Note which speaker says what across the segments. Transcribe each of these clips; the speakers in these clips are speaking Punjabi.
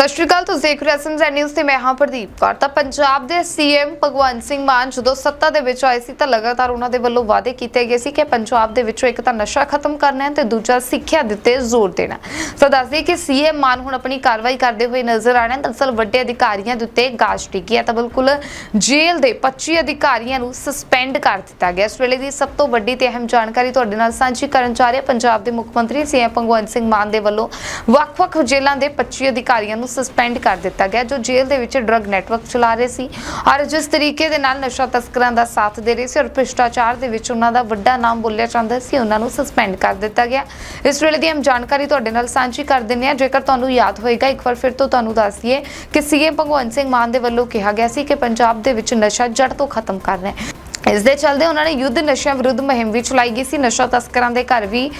Speaker 1: ਸਤਿ ਸ਼੍ਰੀ ਅਕਾਲ, ਤੁਸੀਂ ਦੇਖ ਰਹੇ ਹੋ ਐਸਐਮਜ਼ ਨਿਊਜ਼ ਤੇ ਮੈਂ ਹਾਂ ਪ੍ਰਦੀਪ ਕੌਰ। ਤਾਂ ਪੰਜਾਬ ਦੇ ਸੀਐਮ ਭਗਵੰਤ ਸਿੰਘ ਮਾਨ ਜਦੋਂ ਸੱਤਾ ਦੇ ਵਿੱਚ ਆਏ ਸੀ ਤਾਂ ਲਗਾਤਾਰ ਉਹਨਾਂ ਦੇ ਵੱਲੋਂ ਵਾਅਦੇ ਕੀਤੇ ਗਏ ਸੀ ਕਿ ਪੰਜਾਬ ਦੇ ਵਿੱਚੋਂ ਇੱਕ ਤਾਂ ਨਸ਼ਾ ਖਤਮ ਕਰਨਾ ਹੈ ਤੇ ਦੂਜਾ ਸਿੱਖਿਆ ਦਿੱਤੇ ਜ਼ੋਰ ਦੇਣਾ ਸੋ ਦੱਸਦੇ ਕਿ ਸੀਐਮ ਮਾਨ ਹੁਣ ਆਪਣੀ ਕਾਰਵਾਈ ਕਰਦੇ ਹੋਏ ਨਜ਼ਰ ਆ ਰਹੇ ਦਰਅਸਲ ਵੱਡੇ ਅਧਿਕਾਰੀਆਂ ਦੇ ਉੱਤੇ ਗਾਜ ਟਿਕੀ ਹੈ ਤਾਂ ਬਿਲਕੁਲ ਜੇਲ੍ਹ ਦੇ 25 ਅਧਿਕਾਰੀਆਂ ਨੂੰ ਸਸਪੈਂਡ ਕਰ ਦਿੱਤਾ ਗਿਆ। ਇਸ ਵੇਲੇ ਦੀ ਸਭ ਤੋਂ ਵੱਡੀ ਤੇ ਅਹਿਮ ਜਾਣਕਾਰੀ ਤੁਹਾਡੇ ਨਾਲ ਸਾਂਝੀ ਕਰਨ ਜਾ ਰਹੇ ਪੰਜਾਬ ਦੇ ਮੁੱਖ ਮੰਤਰੀ ਸੀਐਮ ਭਗਵੰਤ ਸਿੰਘ ਮਾਨ ਦੇ ਵੱਲੋਂ ਵੱਖ-ਵੱਖ ਜੇਲ੍ਹਾਂ ਦੇ 25 ਅਧਿਕਾਰੀਆਂ ਨੂੰ ਸਸਪੈਂਡ ਕਰ ਦਿੱਤਾ ਗਿਆ, ਜੋ ਜੇਲ੍ਹ ਦੇ ਵਿੱਚ ਡਰੱਗ ਨੈਟਵਰਕ ਚਲਾ ਰਹੇ ਸੀ। ਔਰ ਜਿਸ ਤਰੀਕੇ ਦੇ ਨਾਲ ਨਸ਼ਾ ਤਸਕਰਾਂ ਦਾ ਸਾਥ ਦੇ ਰਹੇ ਸੀ ਔਰ ਭ੍ਰਿਸ਼ਟਾਚਾਰ ਦੇ ਵਿੱਚ ਉਹਨਾਂ ਦਾ ਵੱਡਾ ਨਾਮ ਬੋਲਿਆ ਜਾਂਦਾ ਸੀ, ਉਹਨਾਂ ਨੂੰ ਸਸਪੈਂਡ ਕਰ ਦਿੱਤਾ ਗਿਆ। ਇਸ ਵੇਲੇ ਦੀ ਹਮ ਜਾਣਕਾਰੀ ਤੁਹਾਡੇ ਨਾਲ ਸਾਂਝੀ ਕਰ ਦਿੰਦੇ ਹਾਂ। ਜੇਕਰ ਤੁਹਾਨੂੰ ਯਾਦ ਹੋਏਗਾ, ਇੱਕ ਵਾਰ ਫਿਰ ਤੋਂ ਤੁਹਾਨੂੰ ਦੱਸ ਦਈਏ ਕਿ ਸੀਐਮ ਭਗਵੰਤ ਸਿੰਘ ਮਾਨ ਦੇ ਵੱਲੋਂ ਕਿਹਾ ਗਿਆ ਸੀ ਕਿ ਪੰਜਾਬ ਦੇ ਵਿੱਚ ਨਸ਼ਾ ਜੜ ਤੋਂ ਖਤਮ ਕਰਨਾ ਹੈ ਇਸ ਦੇ ਚੱਲਦੇ ਉਹਨਾਂ ਨੇ ਯੁੱਧ ਨਸ਼ਿਆਂ ਵਿਰੁੱਧ ਮੁਹਿੰਮ ਵੀ ਚਲਾਈ ਗਈ ਸੀ। ਨਸ਼ਾ ਤਸਕਰਾਂ ਦੇ ਘਰ ਵੀ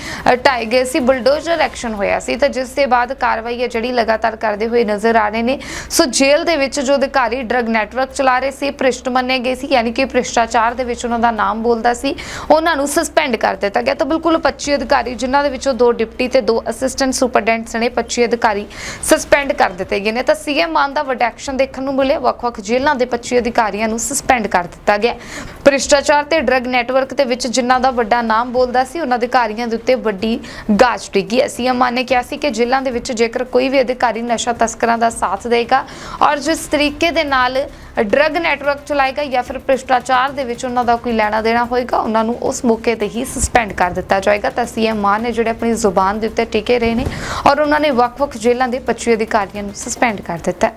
Speaker 1: ਢਾਏ ਗਏ ਸੀ। ਬੁਲਡੋਜ਼ਰ ਐਕਸ਼ਨ ਹੋਇਆ ਸੀ ਤਾਂ ਜਿਸ ਦੇ ਬਾਅਦ ਕਾਰਵਾਈ ਹੈ ਜਿਹੜੀ ਲਗਾਤਾਰ ਕਰਦੇ ਹੋਏ ਨਜ਼ਰ ਆ ਰਹੇ ਨੇ। ਸੋ ਜੇਲ੍ਹ ਦੇ ਵਿੱਚ ਜੋ ਅਧਿਕਾਰੀ ਡਰੱਗ ਨੈਟਵਰਕ ਚਲਾ ਰਹੇ ਸੀ, ਭ੍ਰਿਸ਼ਟ ਮੰਨੇ ਗਏ ਸੀ, ਯਾਨੀ ਕਿ ਭ੍ਰਿਸ਼ਟਾਚਾਰ ਦੇ ਵਿੱਚ ਉਹਨਾਂ ਦਾ ਨਾਮ ਬੋਲਦਾ ਸੀ, ਉਹਨਾਂ ਨੂੰ ਸਸਪੈਂਡ ਕਰ ਦਿੱਤਾ ਗਿਆ। ਤਾਂ ਬਿਲਕੁਲ 25 ਅਧਿਕਾਰੀ ਜਿਨ੍ਹਾਂ ਦੇ ਵਿੱਚੋਂ ਦੋ ਡਿਪਟੀ ਤੇ ਦੋ ਅਸਿਸਟੈਂਟ ਸੁਪਰਡੈਂਟਸ ਨੇ 25 ਅਧਿਕਾਰੀ ਸਸਪੈਂਡ ਕਰ ਦਿੱਤੇ ਗਏ ਨੇ। ਤਾਂ ਸੀਐਮ ਮਾਨ ਦਾ ਵੱਡਾ ਐਕਸ਼ਨ ਦੇਖਣ ਨੂੰ ਮਿਲਿਆ। ਵੱਖ-ਵੱਖ ਜੇਲ੍ਹਾਂ ਦੇ 25 ਅਧਿਕਾਰੀਆਂ ਨੂੰ ਸਸਪੈਂਡ ਕਰ ਦਿੱਤਾ ਗਿਆ। ਭ੍ਰਿਸ਼ਟਾਚਾਰ ਤੇ ਡਰੱਗ ਨੈਟਵਰਕ ਦੇ ਵਿੱਚ ਜਿਨ੍ਹਾਂ ਦਾ ਵੱਡਾ ਨਾਮ ਬੋਲਦਾ ਸੀ, ਉਹਨਾਂ ਅਧਿਕਾਰੀਆਂ ਦੇ ਉੱਤੇ ਵੱਡੀ ਗਾਜ ਡਿੱਗੀ ਹੈ। ਸੀਐਮ ਮਾਨ ਨੇ ਕਿਹਾ ਸੀ ਕਿ ਜੇਲ੍ਹਾਂ ਦੇ ਵਿੱਚ ਜੇਕਰ ਕੋਈ ਵੀ ਅਧਿਕਾਰੀ ਨਸ਼ਾ ਤਸਕਰਾਂ ਦਾ ਸਾਥ ਦੇਗਾ ਔਰ ਜਿਸ ਤਰੀਕੇ ਦੇ ਨਾਲ ਡਰੱਗ ਨੈਟਵਰਕ ਚਲਾਏਗਾ ਜਾਂ ਫਿਰ ਭ੍ਰਿਸ਼ਟਾਚਾਰ ਦੇ ਵਿੱਚ ਉਹਨਾਂ ਦਾ ਕੋਈ ਲੈਣਾ ਦੇਣਾ ਹੋਏਗਾ, ਉਹਨਾਂ ਨੂੰ ਉਸ ਮੌਕੇ ਤੇ ਹੀ ਸਸਪੈਂਡ ਕਰ ਦਿੱਤਾ ਜਾਏਗਾ। ਤਾਂ ਸੀਐਮ ਮਾਨ ਨੇ ਜਿਹੜੇ ਆਪਣੀ ਜ਼ੁਬਾਨ ਦੇ ਉੱਤੇ ਟਿਕੇ ਰਹੇ ਨੇ ਔਰ ਉਹਨਾਂ ਨੇ ਵੱਖ-ਵੱਖ ਜੇਲ੍ਹਾਂ ਦੇ 25 ਅਧਿਕਾਰੀਆਂ ਨੂੰ ਸਸਪੈਂਡ ਕਰ ਦਿੱਤਾ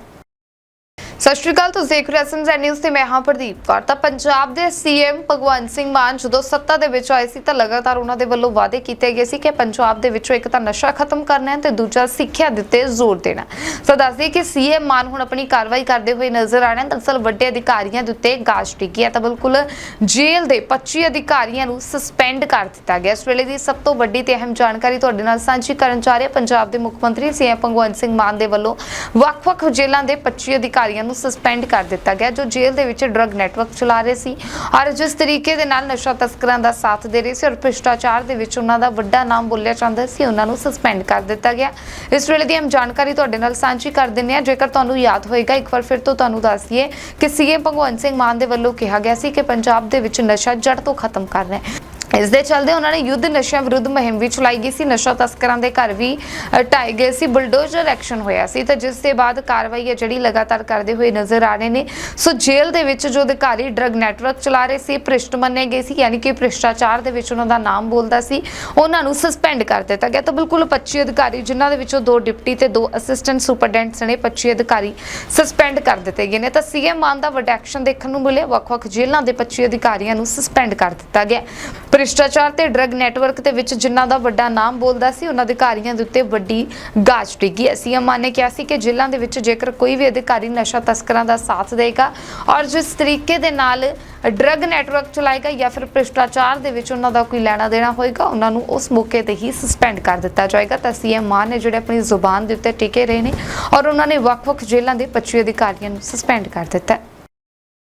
Speaker 1: ਸਤਿ ਸ਼੍ਰੀ ਅਕਾਲ, ਤੁਸੀਂ ਦੇਖ ਰਹੇ ਹੋ ਐਸਐਮਜ਼ ਨਿਊਜ਼ ਤੇ ਮੈਂ ਹਾਂ ਪ੍ਰਦੀਪ ਕੌਰ। ਤਾਂ ਪੰਜਾਬ ਦੇ ਸੀਐਮ ਭਗਵੰਤ ਸਿੰਘ ਮਾਨ ਜਦੋਂ ਸੱਤਾ ਦੇ ਵਿੱਚ ਆਏ ਸੀ ਤਾਂ ਲਗਾਤਾਰ ਉਹਨਾਂ ਦੇ ਵੱਲੋਂ ਵਾਅਦੇ ਕੀਤੇ ਗਏ ਸੀ ਕਿ ਪੰਜਾਬ ਦੇ ਵਿੱਚੋਂ ਇੱਕ ਤਾਂ ਨਸ਼ਾ ਖਤਮ ਕਰਨਾ ਹੈ ਤੇ ਦੂਜਾ ਸਿੱਖਿਆ ਦਿੱਤੇ ਜ਼ੋਰ ਦੇਣਾ ਸੋ ਦੱਸਦੇ ਕਿ ਸੀਐਮ ਮਾਨ ਹੁਣ ਆਪਣੀ ਕਾਰਵਾਈ ਕਰਦੇ ਹੋਏ ਨਜ਼ਰ ਆ ਰਹੇ ਹਨ। ਦਰਅਸਲ ਵੱਡੇ ਅਧਿਕਾਰੀਆਂ ਦੇ ਉੱਤੇ ਗਾਜ ਟਿਕੀ ਹੈ ਤਾਂ ਬਿਲਕੁਲ ਜੇਲ੍ਹ ਦੇ 25 ਅਧਿਕਾਰੀਆਂ ਨੂੰ ਸਸਪੈਂਡ ਕਰ ਦਿੱਤਾ ਗਿਆ। ਇਸ ਵੇਲੇ ਦੀ ਸਭ ਤੋਂ ਵੱਡੀ ਤੇ ਅਹਿਮ ਜਾਣਕਾਰੀ ਤੁਹਾਡੇ ਨਾਲ ਸਾਂਝੀ ਕਰਨ ਜਾ ਰਹੇ ਪੰਜਾਬ ਦੇ ਮੁੱਖ ਮੰਤਰੀ ਸੀਐਮ ਭਗਵੰਤ ਸਿੰਘ ਮਾਨ ਦੇ ਵੱਲੋਂ ਵੱਖ-ਵੱਖ ਜੇਲ੍ਹਾਂ ਦੇ 25 ਅਧਿਕਾਰੀਆਂ ਨੂੰ ਸਸਪੈਂਡ ਕਰ ਦਿੱਤਾ ਗਿਆ, ਜੋ ਜੇਲ੍ਹ ਦੇ ਵਿੱਚ ਡਰੱਗ ਨੈਟਵਰਕ ਚਲਾ ਰਹੇ ਸੀ। ਔਰ ਜਿਸ ਤਰੀਕੇ ਦੇ ਨਾਲ ਨਸ਼ਾ ਤਸਕਰਾਂ ਦਾ ਸਾਥ ਦੇ ਰਹੇ ਸੀ ਔਰ ਭ੍ਰਿਸ਼ਟਾਚਾਰ ਦੇ ਵਿੱਚ ਉਹਨਾਂ ਦਾ ਵੱਡਾ ਨਾਮ ਬੋਲਿਆ ਜਾਂਦਾ ਸੀ, ਉਹਨਾਂ ਨੂੰ ਸਸਪੈਂਡ ਕਰ ਦਿੱਤਾ ਗਿਆ। ਇਸ ਵੇਲੇ ਦੀ ਹਮ ਜਾਣਕਾਰੀ ਤੁਹਾਡੇ ਨਾਲ ਸਾਂਝੀ ਕਰ ਦਿੰਦੇ ਹਾਂ। ਜੇਕਰ ਤੁਹਾਨੂੰ ਯਾਦ ਹੋਏਗਾ, ਇੱਕ ਵਾਰ ਫਿਰ ਤੋਂ ਤੁਹਾਨੂੰ ਦੱਸ ਦਈਏ ਕਿ ਸੀਐਮ ਭਗਵੰਤ ਸਿੰਘ ਮਾਨ ਦੇ ਵੱਲੋਂ ਕਿਹਾ ਗਿਆ ਸੀ ਕਿ ਪੰਜਾਬ ਦੇ ਵਿੱਚ ਨਸ਼ਾ ਜੜ ਤੋਂ ਖਤਮ ਕਰਨਾ ਹੈ ਇਸ ਦੇ ਚੱਲਦੇ ਉਹਨਾਂ ਨੇ ਯੁੱਧ ਨਸ਼ਿਆਂ ਵਿਰੁੱਧ ਮੁਹਿੰਮ ਵੀ ਚਲਾਈ ਗਈ ਸੀ। ਨਸ਼ਾ ਤਸਕਰਾਂ ਦੇ ਘਰ ਵੀ ਢਾਏ ਗਏ ਸੀ। ਬੁਲਡੋਜ਼ਰ ਐਕਸ਼ਨ ਹੋਇਆ ਸੀ ਤਾਂ ਜਿਸ ਦੇ ਬਾਅਦ ਕਾਰਵਾਈ ਹੈ ਜਿਹੜੀ ਲਗਾਤਾਰ ਕਰਦੇ ਹੋਏ ਨਜ਼ਰ ਆ ਰਹੇ ਨੇ। ਸੋ ਜੇਲ੍ਹ ਦੇ ਵਿੱਚ ਜੋ ਅਧਿਕਾਰੀ ਡਰੱਗ ਨੈਟਵਰਕ ਚਲਾ ਰਹੇ ਸੀ, ਭ੍ਰਿਸ਼ਟ ਮੰਨੇ ਗਏ ਸੀ, ਯਾਨੀ ਕਿ ਭ੍ਰਿਸ਼ਟਾਚਾਰ ਦੇ ਵਿੱਚ ਉਹਨਾਂ ਦਾ ਨਾਮ ਬੋਲਦਾ ਸੀ। ਉਹਨਾਂ ਨੂੰ ਸਸਪੈਂਡ ਕਰ ਦਿੱਤਾ ਗਿਆ ਤਾਂ ਬਿਲਕੁਲ 25 ਅਧਿਕਾਰੀ, ਜਿਨ੍ਹਾਂ ਦੇ ਵਿੱਚੋਂ ਦੋ ਡਿਪਟੀ ਤੇ ਦੋ ਅਸਿਸਟੈਂਟ ਸੁਪਰਡੈਂਟਸ ਨੇ 25 ਅਧਿਕਾਰੀ ਸਸਪੈਂਡ ਕਰ ਦਿੱਤੇ ਗਏ ਨੇ। ਤਾਂ ਸੀਐਮ ਮਾਨ ਦਾ ਵੱਡਾ ਐਕਸ਼ਨ ਦੇਖਣ ਨੂੰ ਮਿਲਿਆ। ਵੱਖ-ਵੱਖ ਜੇਲ੍ਹਾਂ ਦੇ 25 ਅਧਿਕਾਰੀਆਂ ਨੂੰ ਸਸਪੈਂਡ ਕਰ ਦਿੱਤਾ ਗਿਆ। ਭ੍ਰਿਸ਼ਟਾਚਾਰ ਤੇ ਡਰੱਗ ਨੈਟਵਰਕ ਦੇ ਵਿੱਚ ਜਿਨ੍ਹਾਂ ਦਾ ਵੱਡਾ ਨਾਮ ਬੋਲਦਾ ਸੀ, ਉਹਨਾਂ ਅਧਿਕਾਰੀਆਂ ਦੇ ਉੱਤੇ ਵੱਡੀ ਗਾਜ ਡਿੱਗੀ ਹੈ। ਸੀਐਮ ਮਾਨ ਨੇ ਕਿਹਾ ਸੀ ਕਿ ਜੇਲ੍ਹਾਂ ਦੇ ਵਿੱਚ ਜੇਕਰ ਕੋਈ ਵੀ ਅਧਿਕਾਰੀ ਨਸ਼ਾ ਤਸਕਰਾਂ ਦਾ ਸਾਥ ਦੇਗਾ ਔਰ ਜਿਸ ਤਰੀਕੇ ਦੇ ਨਾਲ ਡਰੱਗ ਨੈਟਵਰਕ ਚਲਾਏਗਾ ਜਾਂ ਫਿਰ ਭ੍ਰਿਸ਼ਟਾਚਾਰ ਦੇ ਵਿੱਚ ਉਹਨਾਂ ਦਾ ਕੋਈ ਲੈਣਾ ਦੇਣਾ ਹੋਏਗਾ, ਉਹਨਾਂ ਨੂੰ ਉਸ ਮੌਕੇ ਤੇ ਹੀ ਸਸਪੈਂਡ ਕਰ ਦਿੱਤਾ ਜਾਏਗਾ। ਤਾਂ ਸੀਐਮ ਮਾਨ ਨੇ ਜਿਹੜੇ ਆਪਣੀ ਜ਼ੁਬਾਨ ਦੇ ਉੱਤੇ ਟਿਕੇ ਰਹੇ ਨੇ ਔਰ ਉਹਨਾਂ ਨੇ ਵੱਖ-ਵੱਖ ਜੇਲ੍ਹਾਂ ਦੇ 25 ਅਧਿਕਾਰੀਆਂ ਨੂੰ ਸਸਪੈਂਡ ਕਰ ਦਿੱਤਾ